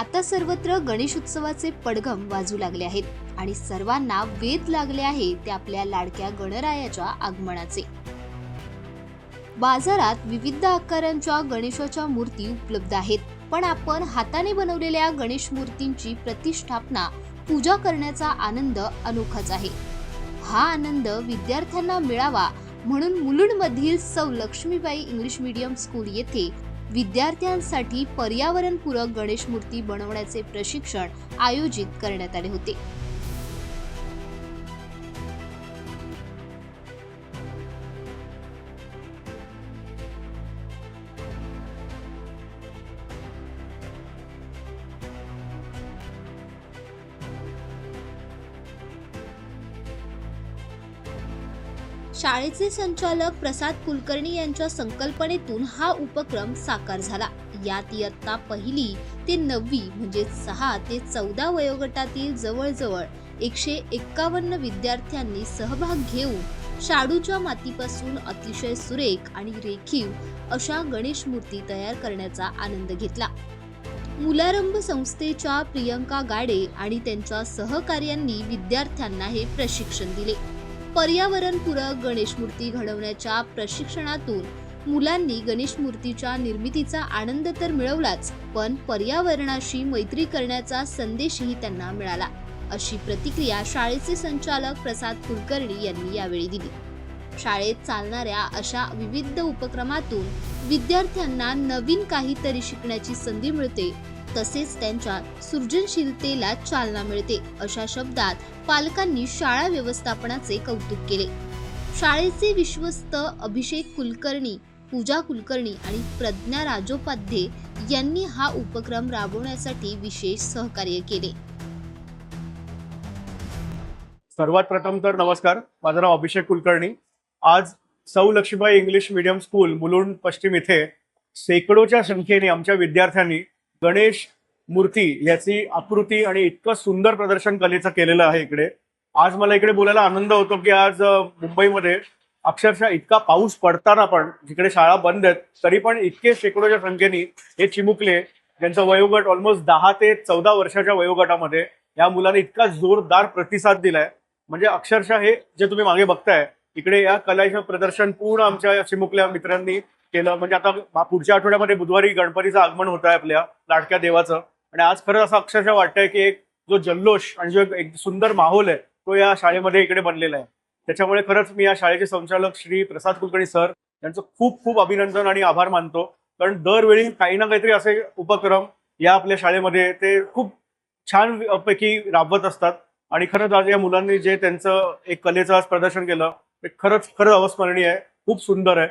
आता सर्वत्र गणेश उत्सवाचे पडघम वाजू लागले आहेत आणि सर्वांना वेध लागले आहे ते आपल्या लाडक्या गणरायाच्या आगमनाचे. बाजारात विविध आकारांच्या गणेशाच्या मूर्ती उपलब्ध आहेत पण आपण हाताने बनवलेल्या गणेश मूर्तींची प्रतिष्ठापना पूजा करण्याचा आनंद अनोखाच आहे. हा आनंद विद्यार्थ्यांना मिळावा म्हणून मुलुंडमधील सौ लक्ष्मीबाई इंग्लिश मीडियम स्कूल येथे विद्यार्थ्यांसाठी पर्यावरणपूरक गणेश मूर्ती बनवण्याचे प्रशिक्षण आयोजित करण्यात आले होते. शाळेचे संचालक प्रसाद कुलकर्णी यांच्या संकल्पनेतून हा उपक्रम साकार झाला. यात इयत्ता पहिली ते नववी म्हणजे सहा ते चौदा वयोगटातील जवळजवळ एकशे एक्कावन्न विद्यार्थ्यांनी सहभाग घेऊन शाडूच्या मातीपासून अतिशय सुरेख आणि रेखीव अशा गणेश मूर्ती तयार करण्याचा आनंद घेतला. मुलारंभ संस्थेच्या प्रियंका गाडे आणि त्यांच्या सहकार्यांनी विद्यार्थ्यांना हे प्रशिक्षण दिले. पर्यावरणपूरक गणेश मूर्ती घडवण्याच्या प्रशिक्षणातून मुलांनी गणेश मूर्तीच्या निर्मितीचा आनंद तर मिळवलाच पण पर्यावरणाशी मैत्री करण्याचा संदेशही त्यांना मिळाला. अशी प्रतिक्रिया शाळेचे संचालक प्रसाद कुलकर्णी यांनी यावेळी दिली. शाळेत चालणाऱ्या अशा विविध उपक्रमातून विद्यार्थ्यांना नवीन काहीतरी शिकण्याची संधी मिळते तसेच त्यांच्या सृजनशीलतेला चालना मिळते अशा शब्दात पालकांनी शाळा व्यवस्थापनाचे कौतुक केले. शाळेचे विश्वस्त अभिषेक कुलकर्णी पूजा कुलकर्णी आणि प्रज्ञा राजोपाध्ये यांनी हा उपक्रम राबवण्यासाठी विशेष सहकार्य केले. सर्वात प्रथम तर नमस्कार माझं नाव अभिषेक कुलकर्णी. आज सौ Laxmibai English medium school Mulund पश्चिम इथे शेकडोच्या संख्येने आमच्या विद्यार्थ्यांनी गणेश मूर्ती याची आकृती आणि इतकं सुंदर प्रदर्शन कलेचं केलेलं आहे इकडे. आज मला इकडे बोलायला आनंद होतो की आज मुंबईमध्ये अक्षरशः इतका पाऊस पडताना पण जिकडे शाळा बंद आहेत तरी पण इतके शेकडोच्या संख्येने हे चिमुकले ज्यांचा वयोगट ऑलमोस्ट दहा ते चौदा वर्षाच्या वयोगटामध्ये या मुलांनी इतका जोरदार प्रतिसाद दिलाय. म्हणजे अक्षरशः हे जे तुम्ही मागे बघताय इकडे या कलाचं प्रदर्शन पूर्ण आमच्या चिमुकल्या मित्रांनी केलं. म्हणजे आता पुढच्या आठवड्यामध्ये बुधवारी गणपतीचं आगमन होत आहे आपल्या लाडक्या देवाचं. आणि आज खरंच असं अक्षरशः वाटतंय की एक जो जल्लोष आणि जो एक- सुंदर माहोल आहे तो या शाळेमध्ये इकडे बनलेला आहे. त्याच्यामुळे खरंच मी या शाळेचे संचालक श्री प्रसाद कुलकर्णी सर यांचं खूप खूप अभिनंदन आणि आभार मानतो. कारण दरवेळी काही ना काहीतरी असे उपक्रम या आपल्या शाळेमध्ये ते खूप छान पैकी राबवत असतात. आणि खरंच आज या मुलांनी जे त्यांचं एक कलेचं आज प्रदर्शन केलं खरंच खरंच अवस्मरणीय आहे. खूप सुंदर आहे.